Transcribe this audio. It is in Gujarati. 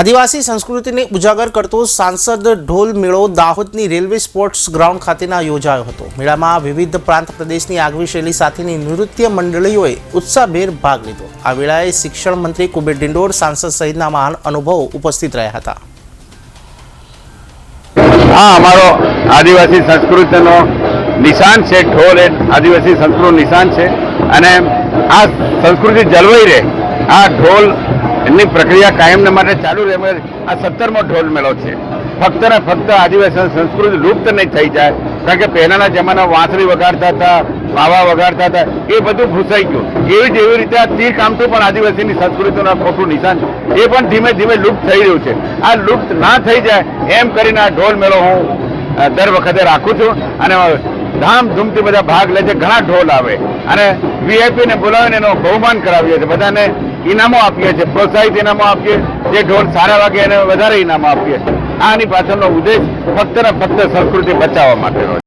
આદિવાસી સંસ્કૃતિને ઉજાગર કરતો સાંસદ ઢોલ મેળો દાહોદની રેલવે સ્પોર્ટ્સ ગ્રાઉન્ડ ખાતેના યોજાયો હતો. મેળામાં વિવિધ પ્રાંત પ્રદેશની આગવી શૈલી સાથેની નૃત્ય મંડળીઓએ ઉત્સાહભેર ભાગ લીધો. આ વેળાએ શિક્ષણ મંત્રી કુબેર ડિંડોર સાંસદ સહિતના મહાન અનુભવો ઉપસ્થિત રહ્યા હતા. હા અમારો આદિવાસી સંસ્કૃતિનો નિશાન છે. ઢોલ એ આદિવાસી સંસ્કૃતિનું નિશાન છે. અને આ સંસ્કૃતિ જળવાઈ રહે. આ ઢોલ એની પ્રક્રિયા કાયમને માટે ચાલુ રહે આ સત્તરમો ઢોલ મેળો છે. ફક્ત ને ફક્ત આદિવાસી સંસ્કૃતિ લુપ્ત નહીં થઈ જાય. કારણ કે પહેલાના જમાના વાંસળી વગાડતા હતા, વાવા વગાડતા હતા, એ બધું ભૂસાઈ ગયું. એવી જ એવી રીતે આ તીર કામઠું પણ આદિવાસીની સંસ્કૃતિનું ખોટું નિશાન એ પણ ધીમે ધીમે લુપ્ત થઈ રહ્યું છે. આ લુપ્ત ના થઈ જાય એમ કરીને આ ઢોલ મેળો હું દર વખતે રાખું છું અને ધામધૂમથી બધા ભાગ લે છે. ઘણા ઢોલ આવે. અને વીઆઈપીને બોલાવીને એનો બહુમાન કરાવીએ છીએ. બધાને ઇનામો આપીએ છીએ, પ્રોત્સાહિત ઇનામો આપીએ જે ઢોર સારા વાગે એને વધારે ઇનામો આપીએ આની પાછળનો ઉદ્દેશ ફક્ત ને ફક્ત સંસ્કૃતિ બચાવવા માટેનો